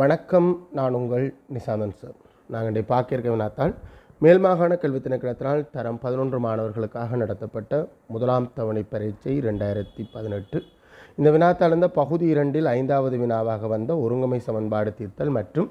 வணக்கம் நான் உங்கள் நிசாந்தன் சார். நாங்கள் இன்றைய பார்க்க வினாத்தால் மேல் மாகாண கல்வி திணைக்களத்தினால் தரம் பதினொன்று மாணவர்களுக்காக நடத்தப்பட்ட முதலாம் தவணை பரீட்சை ரெண்டாயிரத்தி பதினெட்டு. இந்த வினாத்தால் பகுதி இரண்டில் ஐந்தாவது வினாவாக வந்த ஒருங்கமை சமன்பாடு தீர்த்தல் மற்றும்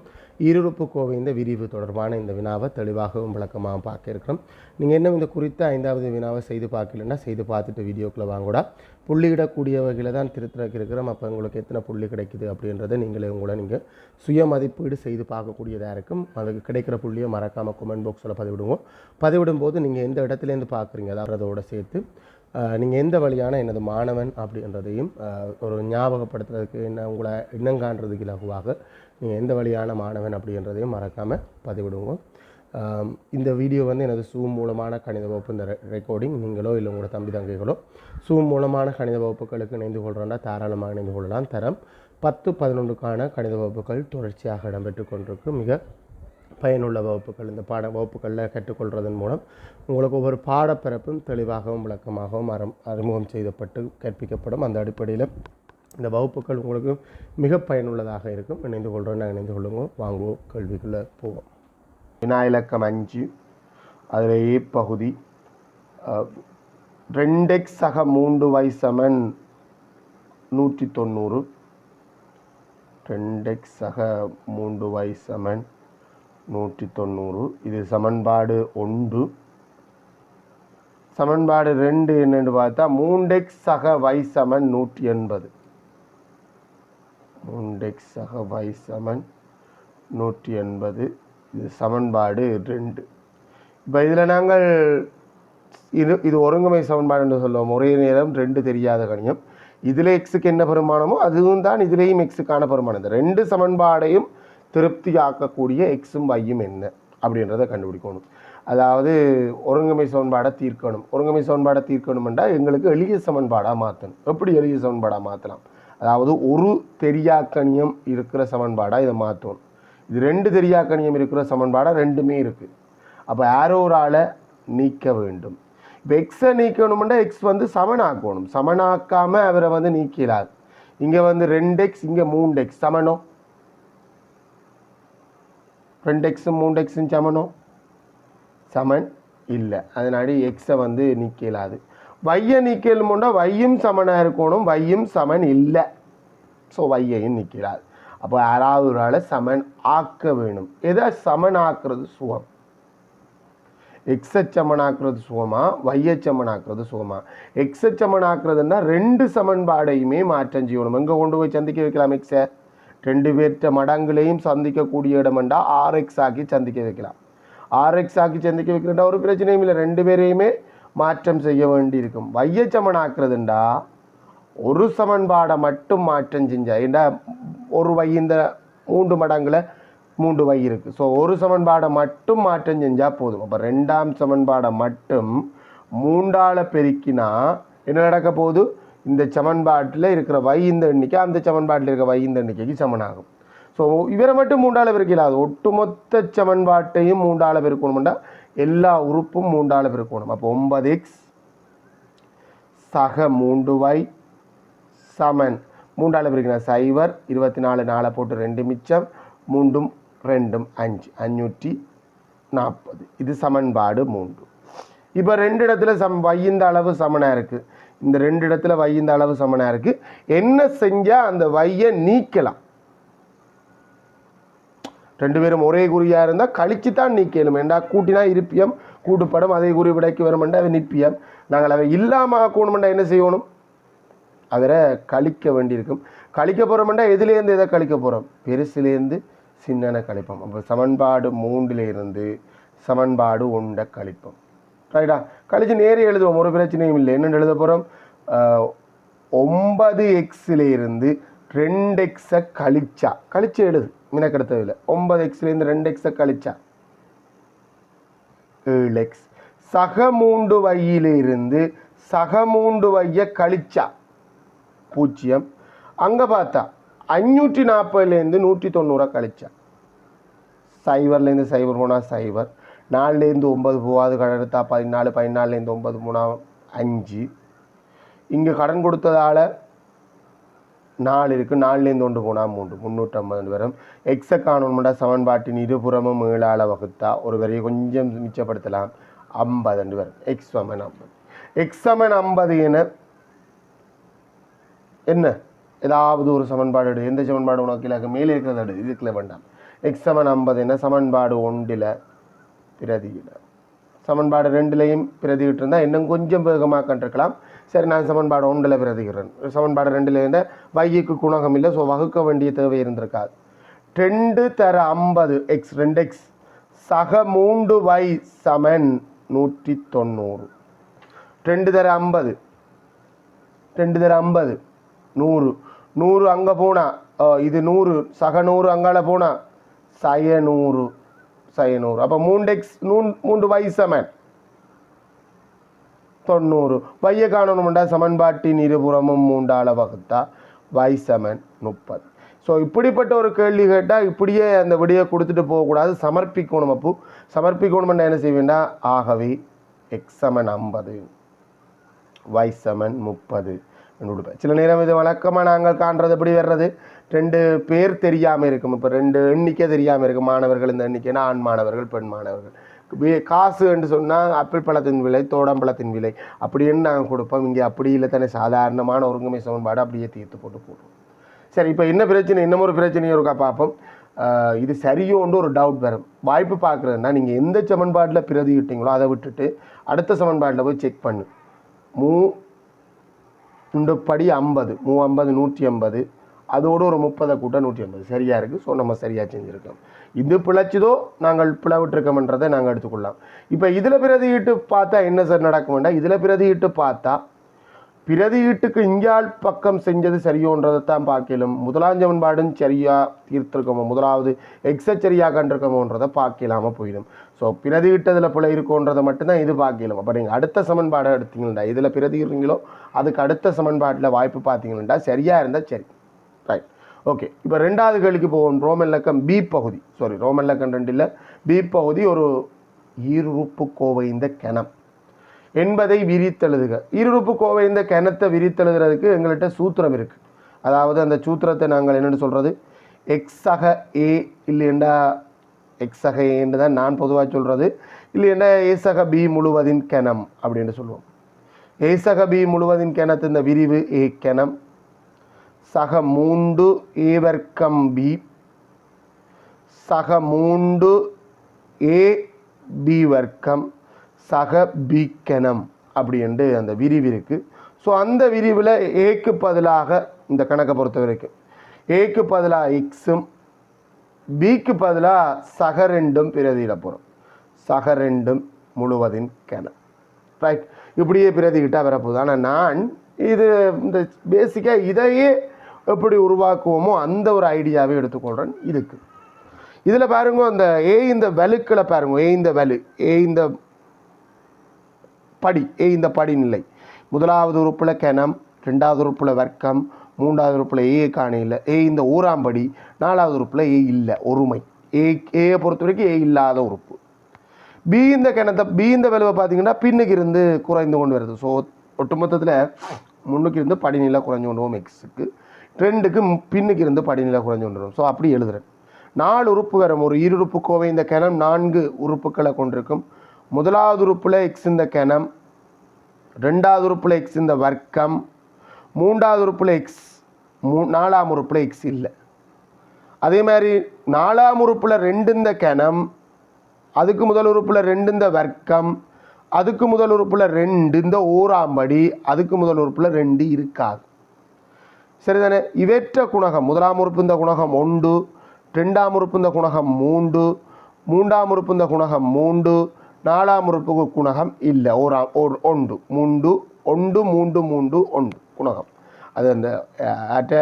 ஈருறுப்பு கோவைந்த விரிவு தொடர்பான இந்த வினாவை தெளிவாகவும் விளக்கமாக பார்க்க இருக்கிறோம். நீங்கள் என்ன இந்த குறித்த ஐந்தாவது வினாவை செய்து பார்க்கலன்னா செய்து பார்த்துட்டு வீடியோக்குள்ளே வாங்கூடா. புள்ளியிடக்கூடிய வகையில் தான் திருத்தறக்கு இருக்கிறோம். அப்போ உங்களுக்கு எத்தனை புள்ளி கிடைக்குது அப்படின்றத நீங்களே உங்களை நீங்கள் சுய மதிப்பீடு செய்து பார்க்கக்கூடியதாக இருக்கும். அதுக்கு கிடைக்கிற புள்ளியை மறக்காமல் கமெண்ட் பாக்ஸில் பதிவிடுவோம். பதிவிடும் போது நீங்கள் எந்த இடத்துலேருந்து பார்க்குறீங்க? அதாவதோடு அதோட சேர்த்து நீங்கள் எந்த வழியான எனது மாணவன் அப்படின்றதையும் ஒரு ஞாபகப்படுத்துறதுக்கு என்ன உங்களை இனங்காண்றதுக்கு இலகுவாக நீங்கள் எந்த வழியான மாணவன் அப்படின்றதையும் மறக்காமல் பதிவிடுவோம். இந்த வீடியோ வந்து எனது சூம் மூலமான கணித வகுப்பு இந்த ரெக்கார்டிங் நீங்களோ இல்லை உங்களோட தம்பி தங்கைகளோ சூம் மூலமான கணித வகுப்புகளுக்கு இணைந்து கொள்கிறோன்னா தாராளமாக இணைந்து கொள்ளலாம். தரம் பத்து பதினொன்றுக்கான கணித வகுப்புகள் தொடர்ச்சியாக இடம்பெற்று கொண்டிருக்கு. மிக பயனுள்ள வகுப்புகள். இந்த பாட வகுப்புகளில் கற்றுக்கொள்வதன் மூலம் உங்களுக்கு ஒவ்வொரு பாடப்பிறப்பும் தெளிவாகவும் விளக்கமாகவும் அறம் அறிமுகம் செய்யப்பட்டு கற்பிக்கப்படும். அந்த அடிப்படையில் இந்த வகுப்புகள் உங்களுக்கு மிக பயனுள்ளதாக இருக்கும். இணைந்து கொள்கிறோம் இணைந்து கொள்ளுங்க. வாங்குவோம். கேள்விக்குள்ளே போவோம். வினா இலக்கம் அஞ்சு அதில் ஏ பகுதி. ரெண்டெக்ஸ் சக மூன்று வை சமன் நூற்றி தொண்ணூறு. ரெண்டெக்ஸ் சக மூன்று வை சமன் நூற்றி தொண்ணூறு. இது சமன்பாடு ஒன்று. சமன்பாடு ரெண்டு என்னென்னு பார்த்தா மூண்டெக்ஸ் சக வை சமன் நூற்றி எண்பது. மூண்டெக்ஸ் சக வை சமன் நூற்றி எண்பது. இது சமன்பாடு ரெண்டு. இப்போ இதில் நாங்கள் இது இது ஒருங்கமை சமன்பாடு என்று சொல்லுவோம். ஒரே நேரம் ரெண்டு தெரியாத கணியம். இதில் எக்ஸுக்கு என்ன பெருமானமோ அதுவும் தான் இதுலேயும் எக்ஸுக்கான பெருமானம். இந்த ரெண்டு சமன்பாடையும் திருப்தி ஆக்கக்கூடிய எக்ஸும் வையும் என்ன அப்படின்றத கண்டுபிடிக்கணும். அதாவது ஒருங்கமை சமன்பாடை தீர்க்கணும். ஒருங்கமை சமன்பாடை தீர்க்கணும்ன்றா எங்களுக்கு எளிய சமன்பாடாக மாற்றணும் எப்படி எளிய சமன்பாடாக மாற்றலாம் அதாவது ஒரு தெரியாக்கணியம் இருக்கிற சமன்பாடாக இதை மாற்றணும். இது ரெண்டு தெரியாக்கணியம் இருக்கிற சமன்பாடாக ரெண்டுமே இருக்குது அப்போ ஆரோரால் நீக்க வேண்டும். இப்போ எக்ஸை நீக்கணும்னா எக்ஸ் வந்து சமனாக்கணும். சமனாக்காமல் அவரை வந்து நீக்கலாது இங்கே வந்து ரெண்டு எக்ஸ் இங்கே மூணு எக்ஸ் சமனோ? ரெண்டு எக்ஸும் மூணு எக்ஸும் சமனோ? சமன் இல்லை. அதனாடி எக்ஸை வந்து நீக்கலாது. வையை நீக்கணும்னா வையும் சமனாக இருக்கணும். வையும் சமன் இல்லை. ஸோ வையையும் நிற்கிறார் அப்போ யாராவது ஒரு ஆளை சமன் ஆக்க வேணும் எதை சமன் ஆக்குறது சுகம்? எக்ஸை சமனாக்குறது சுகமா? வையை சமனாக்குறது சுகமா? எக்ஸை சமனாக்குறதுன்னா ரெண்டு சமன்பாடையுமே மாற்றம் செய்யணும். எங்கே கொண்டு போய் சந்திக்க வைக்கலாம் எக்ஸை ரெண்டு பேர்த்த மடங்களையும் சந்திக்கக்கூடிய இடமெண்டா ஆர்எக்ஸ் ஆக்கி சந்திக்க வைக்கலாம். ஆர்எக்ஸ் ஆக்கி சந்திக்க வைக்கிறதா ஒரு பிரச்சனையும் இல்லை. ரெண்டு பேரையுமே மாற்றம் செய்ய வேண்டி இருக்கும் வையை ஆக்குறதுண்டா? ஒரு சமன்பாடை மட்டும் மாற்றம் செஞ்சால் ஏண்டா ஒரு வை இந்த மூன்று மடங்கில் மூன்று வை இருக்குது ஸோ ஒரு சமன்பாடை மட்டும் மாற்றம் செஞ்சால் போதும். அப்போ ரெண்டாம் சமன்பாடை மட்டும் மூன்றால் பெருக்கினா என்ன நடக்க போகுது? இந்த சமன்பாட்டில் இருக்கிற வை இந்த எண்ணிக்கை அந்த சமன்பாட்டில் இருக்கிற வை இந்த எண்ணிக்கைக்கு சமனாகும். ஸோ இவரை மட்டும் மூன்றால் பெருக்கலாம் ஒட்டுமொத்த சமன்பாட்டையும் மூன்றால் பெருக்கணும்னா எல்லா உறுப்பும் மூன்றால் பெருக்கணும். அப்போ ஒன்பது எக்ஸ் சக மூன்று வை சமன். மூன்றால் பிரிக்கணும் சைவர் இருபத்தி நாலு நாலை போட்டு ரெண்டு மிச்சம் மூண்டும் ரெண்டும் அஞ்சு. அஞ்சூற்றி நாற்பது. இது சமன்பாடு மூன்று. இப்போ ரெண்டு இடத்துல சம் வையிந்த அளவு சமனாக இருக்குது இந்த ரெண்டு இடத்துல வையிந்த அளவு சமனாக இருக்குது என்ன செஞ்சால் அந்த வையை நீக்கலாம்? ரெண்டு பேரும் ஒரே குறியாக இருந்தால் கழிச்சு தான் நீக்கலும். ஏண்டா கூட்டினா இருப்பியம் கூட்டுப்படும். அதே குறி விடைக்கு வருமெண்டா அது நிப்பியம். நாங்கள் அவை இல்லாமல் ஆக்கணுமெண்டா என்ன செய்யணும்? அதில் கழிக்க வேண்டியிருக்கும். கழிக்க போகிறோம்னா எதுலேருந்து எதை கழிக்க போகிறோம் பெருசுலேருந்து சின்னனை கழிப்போம். அப்போ சமன்பாடு மூன்றிலிருந்து சமன்பாடு ஒன்றை கழிப்போம். ரைட்டா கழிச்சு நேரே எழுதுவோம். ஒரு பிரச்சனையும் இல்லை. என்னென்னு எழுத போகிறோம் ஒன்பது எக்ஸிலிருந்து ரெண்டு எக்ஸை கழிச்சா. கழிச்சு எழுது. மினக்கெடுத்ததில்லை. ஒன்பது எக்ஸ்லேருந்து ரெண்டு எக்ஸை கழிச்சா. ஏழு எக்ஸ். சக மூன்று வையிலிருந்து சக மூன்று வையை கழிச்சா. பூஜ்ஜியம். அங்கே பார்த்தா அஞ்சூற்றி நாற்பதுலேருந்து நூற்றி தொண்ணூறை கழிச்சா. சைபர்லேருந்து சைபர் போனால் சைபர் நாலுலேருந்து ஒம்பது போகாது கடன் எடுத்தா பதினாலு பதினாலுலேருந்து ஒம்பது மூணா அஞ்சு. இங்கே கடன் கொடுத்ததால் நாலு இருக்குது நாலுலேருந்து ஒன்று போனால் மூன்று முந்நூற்றம்பது வரும். எக்ஸை காணணும்னா சமன்பாட்டின் இருபுறமும் ஏழால வகுத்தா ஒரு வரையை கொஞ்சம் மிச்சப்படுத்தலாம் ஐம்பது வரும். எக்ஸ் சமன் ஐம்பது. எக்ஸ் சமன் ஐம்பது என என்ன? ஏதாவது ஒரு சமன்பாடு எடு. எந்த சமன்பாடு உனக்கு இலக்கு மேலே இருக்கிறத எடு. இதுக்குள்ள வேண்டாம். எக்ஸ் சமன் ஐம்பது. என்ன? சமன்பாடு ஒன்றில் பிரதியில் சமன்பாடு ரெண்டுலேயும் பிரதிகிட்டு இருந்தால் இன்னும் கொஞ்சம் வேகமாக கண்டிருக்கலாம். சரி நான் சமன்பாடு ஒன்றில் பிரதிகிறேன் சமன்பாடு ரெண்டில் இருந்தால் வைக்கு குணகம் இல்லை ஸோ வகுக்க வேண்டிய தேவை இருந்திருக்காது. ரெண்டு தர ஐம்பது. எக்ஸ் ரெண்டு எக்ஸ் சக மூன்று வை சமன் நூற்றி தொண்ணூறு. ரெண்டு தர ஐம்பது. ரெண்டு தர ஐம்பது. நூறு. நூறு அங்கே போனால் இது நூறு. சக நூறு அங்கால போனால் சய நூறு சய நூறு அப்போ மூன்று எக்ஸ் மூன்று வை சமன். தொண்ணூறு. வைய காணணும்டா சமன்பாட்டின் இருபுறமும் மூன்றால வகுத்தா வை சமன் முப்பது. ஸோ இப்படிப்பட்ட ஒரு கேள்வி கேட்டால் இப்படியே அந்த விடியை கொடுத்துட்டு போகக்கூடாது. சமர்ப்பிக்கணும். அப்போ சமர்ப்பிக்கணும்னா என்ன செய்வேண்டா? ஆகவே எக்ஸ் சமன் ஐம்பது வை சமன் முப்பது. கொடுப்பேன் சில நேரம் இது வழக்கமாக நாங்கள் காண்றது எப்படி வர்றது? ரெண்டு பேர் தெரியாமல் இருக்கும். இப்போ ரெண்டு எண்ணிக்கை தெரியாமல் இருக்கும். மாணவர்கள் இந்த எண்ணிக்கைனா ஆண் மாணவர்கள் பெண் மாணவர்கள். காசு என்று சொன்னால் ஆப்பிள் பழத்தின் விலை தோடம்பழத்தின் விலை. அப்படின்னு நாங்கள் கொடுப்போம். இங்கே அப்படி இல்லை. தானே சாதாரணமான ஒருங்குமை சமன்பாடு அப்படியே தீர்த்து போட்டு போடுவோம். சரி இப்போ என்ன பிரச்சனை? இன்னமும் ஒரு பிரச்சனையும் இருக்கா பார்ப்போம். இது சரியோன்று ஒரு டவுட் வரும். வாய்ப்பு பார்க்குறதுனா நீங்கள் எந்த சமன்பாட்டில் பிரதியிட்டீங்களோ அதை விட்டுட்டு அடுத்த சமன்பாட்டில் போய் செக் பண்ணு. மூ இந்த படி ஐம்பது மூ ஐம்பது நூற்றி ஐம்பது அதோடு ஒரு முப்பதை கூட்ட நூற்றி ஐம்பது சரியாக இருக்குது ஸோ நம்ம சரியாக செஞ்சுருக்கோம். இது பிழைச்சதோ நாங்கள் பிளவிட்டிருக்கோம்ன்றதை நாங்கள் எடுத்துக்கொள்ளலாம். இப்போ இதில் பிரதியிட்டு பார்த்தா என்ன சார் நடக்க வேண்டாம் இதில் பிரதியிட்டு பார்த்தா பிரதியீட்டுக்கு இஞ்சால் பக்கம் செஞ்சது சரியோன்றதை தான் பார்க்கலாம். முதலாம் சமன்பாடும் சரியாக தீர்த்திருக்கோமோ முதலாவது எக்ஸ சரியாக கண்டிருக்கோமோன்றதை பார்க்கலாம போயிடும். ஸோ பிரதியிட்டதில் பிழை இருக்கோன்றதை மட்டும்தான் இது பார்க்கலாம். அப்போ நீங்கள் அடுத்த சமன்பாடை எடுத்தீங்கன்னா இதில் பிரதியிடுறீங்களோ அதுக்கு அடுத்த சமன்பாட்டில் வாய்ப்பு பார்த்தீங்கன்னா சரியாக இருந்தால் சரி. ரைட் ஓகே இப்போ ரெண்டாவது கேள்விக்கு போவோம். ரோமன் லக்கம் பி பகுதி. சாரி ரோமன் லக்கம் ரெண்டில் பி பகுதி ஒரு ஈருறுப்பு கோவைந்த கிணம். என்பதை விரித்தெழுதுக. இருறுப்பு கோவை இந்த கிணத்தை விரித்தெழுதுறதுக்கு எங்கள்கிட்ட சூத்திரம் இருக்குது அதாவது அந்த சூத்திரத்தை நாங்கள் என்னென்னு சொல்கிறது எக்ஸக ஏ இல்லைண்டா எக்ஸக ஏன்னு தான் நான் பொதுவாக சொல்கிறது இல்லைண்டா ஏசக பி முழுவதின் கிணம் அப்படின்னு சொல்லுவோம். ஏசக பி முழுவதின் கிணத்து இந்த விரிவு ஏ கிணம். சக மூண்டு ஏ வர்க்கம் பி சக மூண்டு ஏ பி வர்க்கம். சக பீக்கணம் அப்படி என்று அந்த விரிவு இருக்குது ஸோ அந்த விரிவில் ஏக்கு பதிலாக இந்த கணக்கை பொறுத்த வரைக்கும். ஏக்கு பதிலாக எக்ஸும் பிக்கு பதிலாக சக ரெண்டும் பிரதியிட போகிறோம் சக ரெண்டும் முழுவதின் கணம் ரைட் இப்படியே பிரதிக்கிட்டால் வரப்போகுது. ஆனால் நான் இது இந்த பேசிக்காக இதையே எப்படி உருவாக்குவோமோ அந்த ஒரு ஐடியாவே எடுத்துக்கொள்கிறேன் இதுக்கு. இதில் பாருங்க அந்த ஏ இந்த வலுக்களை பாருங்க. ஏ இந்த வலு. ஏ இந்த படி ஏ இந்த படிநிலை. முதலாவது உறுப்பில் கணம் ரெண்டாவது உறுப்பில் வர்க்கம் மூன்றாவது உறுப்பில் ஏ காணையில் ஏ இந்த ஊராம்படி நாலாவது உறுப்பில் ஏ இல்லை ஒருமை. ஏ ஏயை பொறுத்த வரைக்கும் ஏ இல்லாத உறுப்பு. பி இந்த கிணத்தை பி இந்த விளைவை பார்த்தீங்கன்னா பின்னுக்கு இருந்து குறைந்து கொண்டு வருது. ஸோ ஒட்டுமொத்தத்தில் முன்னுக்கு இருந்து படிநிலை குறைஞ்சு கொண்டு வரும் எக்ஸுக்கு ட்ரெண்டுக்கு பின்னுக்கு இருந்து படிநிலை குறைஞ்சு கொண்டு வரும். ஸோ அப்படி எழுதுகிறேன் நாலு உறுப்பு வரும். ஒரு இருறுப்பு கோவை இந்த கிணம் நான்கு உறுப்புக்களை கொண்டிருக்கும். முதலாவது உறுப்பில் எக்ஸ் இந்த கணம் ரெண்டாவது உறுப்பில் எக்ஸ் இந்த வர்க்கம் மூன்றாவது உறுப்பில் எக்ஸ் மூ நாலாம் உறுப்பில் எக்ஸ் இல்லை. அதே மாதிரி நாலாம் உறுப்பில் ரெண்டு இந்த கணம் அதுக்கு முதல் உறுப்பில் ரெண்டு இந்த வர்க்கம் அதுக்கு முதல் உறுப்பில் ரெண்டு இந்த ஓராம்படி அதுக்கு முதல் உறுப்பில் ரெண்டு இருக்காது. சரிதானே? இவற்ற குணகம் முதலாம் உறுப்பு இந்த குணகம் ஒன்று ரெண்டாம் உறுப்பு இந்த குணகம் மூன்று மூன்றாம் உறுப்பு இந்த குணகம் மூன்று நாலாம் உறுப்பு குணகம் இல்லை ஒரு ஒரு ஒன்று மூன்று ஒன்று மூண்டு மூன்று ஒன்று குணகம் அது அந்த அட்ட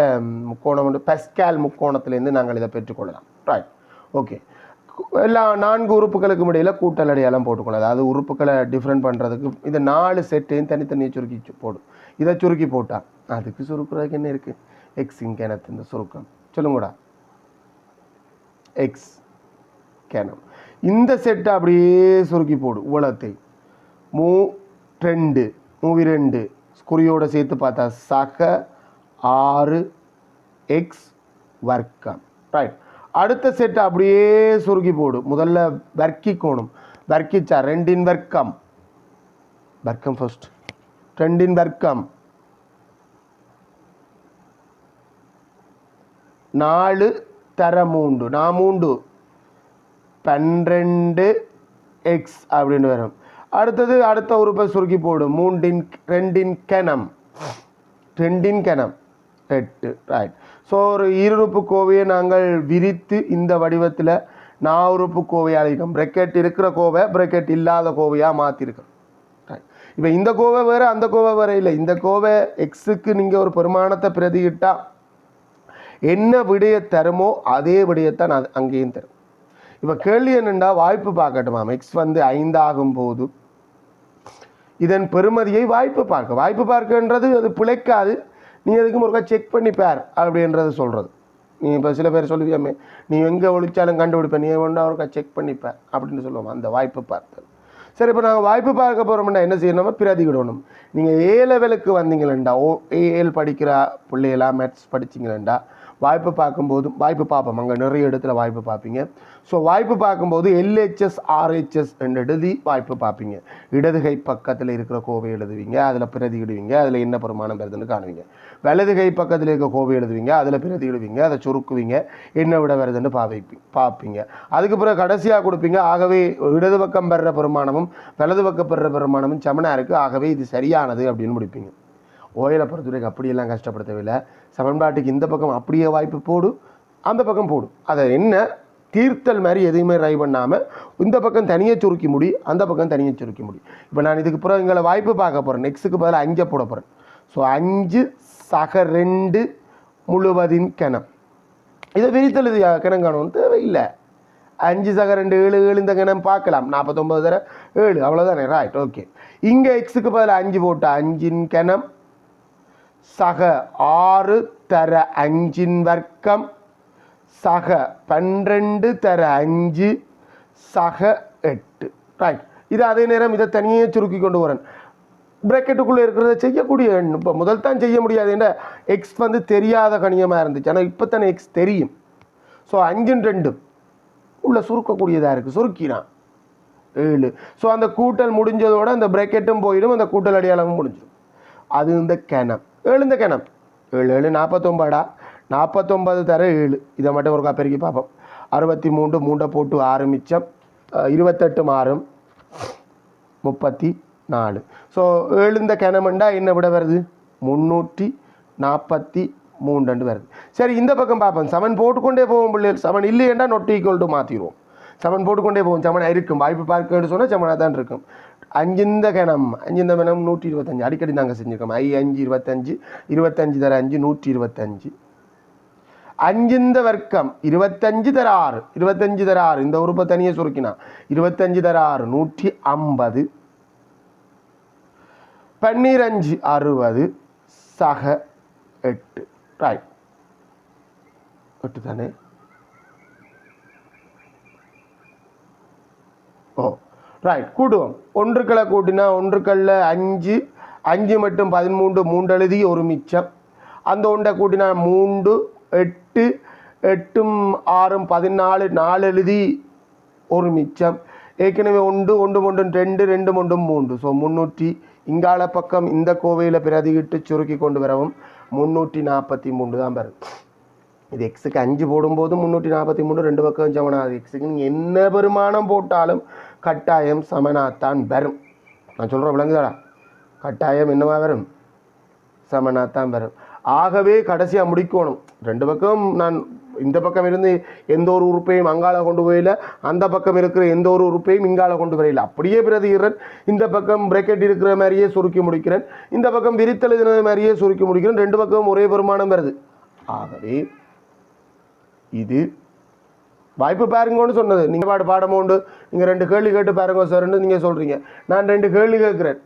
முக்கோணம் வந்து பெஸ்கால் முக்கோணத்திலேருந்து நாங்கள் இதை பெற்றுக்கொள்ளலாம் ரைட் ஓகே எல்லா நான்கு உறுப்புகளுக்கும் இடையில் கூட்டல் அடையாளம் போட்டுக்கணும் அதாவது உறுப்புகளை டிஃப்ரெண்ட் பண்ணுறதுக்கு இந்த நாலு செட்டையும் தனித்தனியாக சுருக்கி போடும் இதை சுருக்கி போட்டால் அதுக்கு சுருக்குறதுக்கு என்ன இருக்குது எக்ஸ் கிணத்து இந்த சுருக்கம் சொல்லுங்கடா எக்ஸ் கிணம் இந்த செட்டை அப்படியே சுருக்கி போடு உலத்தை மூ ரெண்டு மூவி ரெண்டு. குறியோடு சேர்த்து பார்த்தா சக ஆறு எக்ஸ் வர்க்கம். ரைட் அடுத்த செட் அப்படியே சுருக்கி போடு. முதல்ல வர்க்கிக்கோணும். வர்க்கிச்சா ரெண்டின் வர்க்கம். வர்க்கம் ஃபர்ஸ்ட் ரெண்டின் வர்க்கம். நாலு தர மூண்டு நான் மூண்டு பன்னிரெண்டு எக்ஸ் அப்படின்னு வரும். அடுத்தது அடுத்த உறுப்பை சுருக்கி போடும். மூன்றின் ரெண்டின் கணம். ரெண்டின் கணம். எட்டு ரைட் ஸோ ஒரு இருறுப்பு கோவையை நாங்கள் விரித்து இந்த வடிவத்தில் நான் உறுப்பு கோவையாக அழைக்கும் பிரக்கெட் இருக்கிற கோவை பிரக்கெட் இல்லாத கோவையாக மாற்றிருக்கோம் ரைட் இப்போ இந்த கோவை வேறு அந்த கோவை வேறு இல்லை. இந்த கோவை எக்ஸுக்கு நீங்கள் ஒரு பெருமானத்தை பிரதியிட்டால் என்ன விடையை தருமோ அதே விடையத்தான் அது அங்கேயும் தரும். இப்போ கேள்வி என்னண்டா? வாய்ப்பு பார்க்கட்டுமா? எக்ஸ் வந்து ஐந்தாகும் போது இதன் பெருமதியை வாய்ப்பு பார்க்க. வாய்ப்பு பார்க்கன்றது அது பிழைக்காது. நீ அதுக்கு ஒருக்கா செக் பண்ணி பார் அப்படின்றது சொல்கிறது நீ இப்போ சில பேர் சொல்லுவியாமே நீ எங்கே ஒழிச்சாலும் கண்டுபிடிப்ப. நீ ஒன்றா ஒருக்கா செக் பண்ணிப்ப அப்படின்னு சொல்லுவோம் அந்த வாய்ப்பு பார்த்து. சரி இப்போ நாங்கள் வாய்ப்பு பார்க்க போகிறோம்னா என்ன செய்யணுமா பிரதிகிடணும் நீங்கள் ஏ லெவலுக்கு வந்தீங்களேண்டா? ஓ ஏஎல் படிக்கிற பிள்ளையெல்லாம் மேத்ஸ் படிச்சிங்களேண்டா? வாய்ப்பு பார்க்கும்போது வாய்ப்பு பார்ப்போம். அங்கே நிறைய இடத்துல வாய்ப்பு பார்ப்பீங்க. ஸோ வாய்ப்பு பார்க்கும்போது எல்ஹெச்எஸ் ஆர்ஹெச்எஸ் என்று எழுதி வாய்ப்பு பார்ப்பீங்க. இடதுகை பக்கத்தில் இருக்கிற கோவை எழுதுவீங்க அதில் பிரதி இடுவீங்க அதில் என்ன பெருமானம் வருதுன்னு காணுவீங்க. வலதுகை பக்கத்தில் இருக்க கோவை எழுதுவீங்க அதில் பிரதி இடுவீங்க அதை சுருக்குவீங்க என்ன விட வருதுன்னு பாவைப்பி பார்ப்பீங்க. அதுக்கு பிறகு கடைசியாக கொடுப்பீங்க ஆகவே இடது பக்கம் பெற பெருமானமும் வலது பக்கம் பெற பெருமானமும் சமனாக இருக்குது ஆகவே இது சரியானது அப்படின்னு முடிப்பீங்க. ஓயிலை பொறுத்தவரைக்கும் அப்படியெல்லாம் கஷ்டப்படுத்தவே தேவையில்லை சமன்பாட்டுக்கு இந்த பக்கம் அப்படியே வாய்ப்பு போடும் அந்த பக்கம் போடும் அதை என்ன தீர்த்தல் மாதிரி எதையுமே ட்ரை பண்ணாமல் இந்த பக்கம் தனியாக சுருக்கி முடி அந்த பக்கம் தனியாக சுருக்கி முடி. இப்போ நான் இதுக்கு பிறகு எங்களை வாய்ப்பு பார்க்க போகிறேன் நெக்ஸ்ட்டுக்கு பதிலாக அஞ்சை போட போகிறேன் ஸோ அஞ்சு சக ரெண்டு முழுவதின் கிணம். இதை விரித்தல் இது கிணம் காணும். தேவையில்லை. அஞ்சு சக ரெண்டு ஏழு ஏழு இந்த கிணம் பார்க்கலாம். நாற்பத்தொம்பது தர ஏழு. அவ்வளோதானே ரைட் ஓகே இங்கே எக்ஸுக்கு பதிலாக அஞ்சு போட்டால் அஞ்சின் கிணம். சக ஆறு தர அஞ்சின் வர்க்கம் சக பன்னிரெண்டு தர அஞ்சு சக எட்டு. ரைட் இது அதே நேரம் இதை தனியே சுருக்கி கொண்டு வரேன். ப்ராக்கெட்டுக்குள்ளே இருக்கிறத செய்யக்கூடிய எண். இப்போ முதல் தான் செய்ய முடியாது என்ன எக்ஸ் வந்து தெரியாத கணியமாக இருந்துச்சு. ஆனால் இப்போ தானே எக்ஸ் தெரியும். ஸோ அஞ்சும் ரெண்டும் உள்ளே சுருக்கக்கூடியதாக இருக்குது சுருக்கினான் ஏழு. ஸோ அந்த கூட்டல் முடிஞ்சதோட அந்த ப்ராக்கெட்டும் போயிடும். அந்த கூட்டல் அடையாளமும் முடிஞ்சிடும். அது இந்த கிணம். ஏழுந்த கிணம். ஏழு ஏழு நாற்பத்தொம்படா நாற்பத்தொம்பது தர ஏழு. இதை மட்டும் ஒரு பெருக்கி பார்ப்போம். அறுபத்தி மூன்று மூண்டை போட்டு ஆறு மிச்சம். இருபத்தெட்டு மாறும். முப்பத்தி நாலு ஸோ ஏழுந்த கிணமுண்டா என்ன விட வருது? முந்நூற்றி நாற்பத்தி மூன்று வருது. சரி இந்த பக்கம் பார்ப்போம். சமன் போட்டுக்கொண்டே போவோம் பிள்ளைகள். சமன் இல்லையேண்டா நொட்டி ஈக்குவல் டு மாற்றிடுவோம் சமன் போட்டுக்கொண்டே போவோம் சமனாக இருக்கும் வாய்ப்பு பார்க்கன்னு சொன்னால் சமனாக தான் இருக்கும். அஞ்சிந்த கணம் அஞ்சிந்த கணம் நூற்றி இருபத்தஞ்சு அடிக்கடி நாங்கள் செஞ்சுருக்கோம். ஐ அஞ்சு இருபத்தஞ்சு. இருபத்தஞ்சு தர அஞ்சு நூற்றி இருபத்தஞ்சு அஞ்சிந்த வர்க்கம் இருபத்தஞ்சு தர ஆறு. இருபத்தஞ்சு தர ஆறு. இந்த உறுப்பை தனியாக சுருக்கினா. இருபத்தஞ்சு தர ஆறு நூற்றி ஐம்பது பன்னிரஞ்சு அறுபது. சக எட்டு. ரைட் எட்டு தானே ஓ ரைட் கூட்டுவோம் ஒன்றுக்களை கூட்டினா ஒன்றுக்கல்ல அஞ்சு அஞ்சு மட்டும் பதிமூன்று மூன்று எழுதி ஒரு மிச்சம். அந்த ஒன்றை கூட்டினா மூன்று எட்டு எட்டும் ஆறும் பதினாலு நாலு எழுதி ஒரு மிச்சம். ஏற்கனவே ஒன்று ஒன்று ஒன்று ரெண்டு ரெண்டு ஒன்றும் மூன்று. ஸோ முந்நூற்றி இங்கால பக்கம் இந்த கோவையில் பிரதிகிட்டு சுருக்கி கொண்டு வரவும் முந்நூற்றி நாற்பத்தி மூன்று தான் வரும். இது எக்ஸுக்கு அஞ்சு போடும்போது முந்நூற்றி நாற்பத்தி மூணு ரெண்டு பக்கம் சமனாது எக்ஸுக்கு நீங்கள் என்ன பெருமானம் போட்டாலும் கட்டாயம் சமனாத்தான் வரும். நான் சொல்கிறேன் விளங்குதாடா. கட்டாயம் என்னவா வரும்? சமனாத்தான் வரும். ஆகவே கடைசியாக முடிக்கணும். ரெண்டு பக்கம் நான் இந்த பக்கம் இருந்து எந்த ஒரு உறுப்பையும் அங்கால கொண்டு போயில அந்த பக்கம் இருக்கிற எந்த ஒரு உறுப்பையும் இங்கால கொண்டு வரையில அப்படியே பிரதிகிறேன் இந்த பக்கம் பிரேக்கெட் இருக்கிற மாதிரியே சுருக்கி முடிக்கிறேன். இந்த பக்கம் விரித்தல் எழுதின மாதிரியே சுருக்கி முடிக்கிறேன். ரெண்டு பக்கம் ஒரே பெருமானம் வருது. ஆகவே இது வாய்ப்பு பாருங்கன்னு சொன்னது. நீங்கள் பாடு பாடம் உண்டு. நீங்கள் ரெண்டு கேள்வி கேட்டு பாருங்க சார்ன்னு நீங்கள் சொல்கிறீங்க நான் ரெண்டு கேள்வி கேட்குறேன்.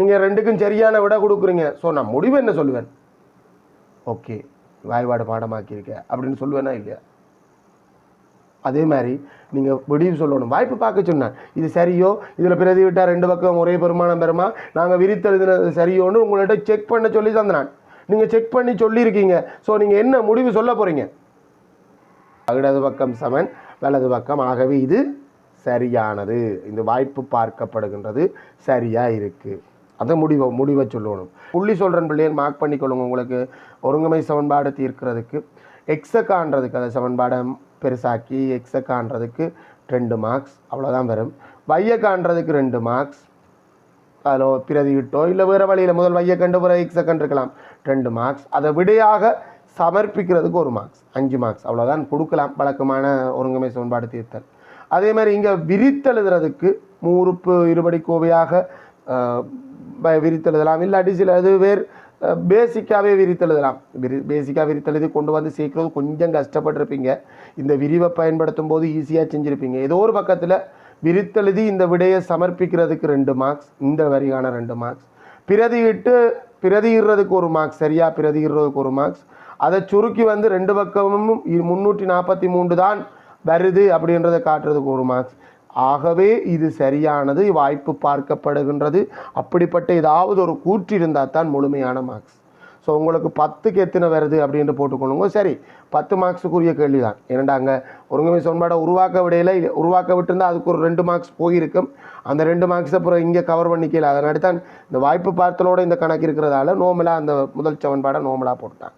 நீங்கள் ரெண்டுக்கும் சரியான விட கொடுக்குறீங்க. ஸோ நான் முடிவு என்ன சொல்லுவேன்? ஓகே வாய்பாடு பாடமாக்கியிருக்க. அப்படின்னு சொல்லுவேனா இல்லையா? அதே மாதிரி நீங்கள் முடிவு சொல்லணும். வாய்ப்பு பார்க்க சொன்னேன் இது சரியோ? இதில் பிரதி விட்டால் ரெண்டு பக்கம் ஒரே பெருமானம் பெறுமா? நாங்கள் விரித்தெழுதினது சரியோன்னு உங்கள்கிட்ட செக் பண்ண சொல்லி தந்தேன். நீங்கள் செக் பண்ணி சொல்லியிருக்கீங்க. ஸோ நீங்கள் என்ன முடிவு சொல்ல போகிறீங்க இடது பக்கம் சமன் வலது பக்கம். ஆகவே இது சரியானது. இந்த வாய்ப்பு பார்க்கப்படுகின்றது. சரியாக இருக்குது அதை முடிவை முடிவை சொல்லணும். புள்ளி சொல்கிறேன் பிள்ளையன் மார்க் பண்ணிக்கொள்ளுங்க உங்களுக்கு. ஒருங்கமை சமன்பாடு தீர்க்கிறதுக்கு. எக்ஸை காண்றதுக்கு அந்த சமன்பாடை பெருசாக்கி எக்ஸை காண்றதுக்கு ரெண்டு மார்க்ஸ் அவ்வளோதான் வரும். வையை காண்றதுக்கு ரெண்டு மார்க்ஸ் அதில் பிரதியிட்டோ இல்லை வேறு வழியில் முதல் வையை கண்டு பிறகு எக்ஸை கண்டிருக்கலாம். ரெண்டு மார்க்ஸ் அதை விடையாக சமர்ப்பிக்கிறதுக்கு ஒரு மார்க்ஸ் அஞ்சு மார்க்ஸ் அவ்வளோதான் கொடுக்கலாம். வழக்கமான ஒருங்கமை சமன்பாடு தீர்த்தல். அதே மாதிரி இங்கே விரித்தெழுதுறதுக்கு மூறுப்பு இருபடி கோவையாக விரித்தெழுதலாம் இல்லாட்டி சில அது வேறு பேசிக்காகவே விரித்தெழுதலாம் விரி பேசிக்காக விரித்தெழுதி கொண்டு வந்து சேர்க்குறது கொஞ்சம் கஷ்டப்பட்டிருப்பீங்க. இந்த விரிவை பயன்படுத்தும் போது ஈஸியாக செஞ்சுருப்பீங்க. ஏதோ ஒரு பக்கத்தில் விரித்தெழுதி இந்த விடையை சமர்ப்பிக்கிறதுக்கு ரெண்டு மார்க்ஸ் இந்த வரியான ரெண்டு மார்க்ஸ் பிரதியிட்டு பிரதியிடுறதுக்கு ஒரு மார்க்ஸ் சரியாக பிரதியிடுறதுக்கு ஒரு மார்க்ஸ் அதை சுருக்கி வந்து ரெண்டு பக்கமும் இ- முன்னூற்றி நாற்பத்தி மூன்று தான் வருது அப்படின்றத காட்டுறதுக்கு ஒரு மார்க்ஸ் ஆகவே இது சரியானது வாய்ப்பு பார்க்கப்படுகின்றது. அப்படிப்பட்ட ஏதாவது ஒரு கூற்று இருந்தால் தான் முழுமையான மார்க்ஸ் ஸோ உங்களுக்கு பத்துக்கு எத்தனை வருது அப்படின்ட்டு போட்டுக்கொள்ளுங்க. சரி பத்து மார்க்ஸுக்குரிய கேள்வி தான் ஏன்னாண்டா ஒருங்கமை சொன்பாடை உருவாக்க விடையில உருவாக்க விட்டுருந்தா அதுக்கு ஒரு ரெண்டு மார்க்ஸ் போயிருக்கும். அந்த ரெண்டு மார்க்ஸ் அப்புறம் இங்கே கவர் பண்ணிக்கல. அதனாடி தான் இந்த வாய்ப்பு பார்த்தலோட இந்த கணக்கு இருக்கிறதால நோமலாக அந்த முதல் சவன்பாடை நோமலாக போட்டுட்டாங்க.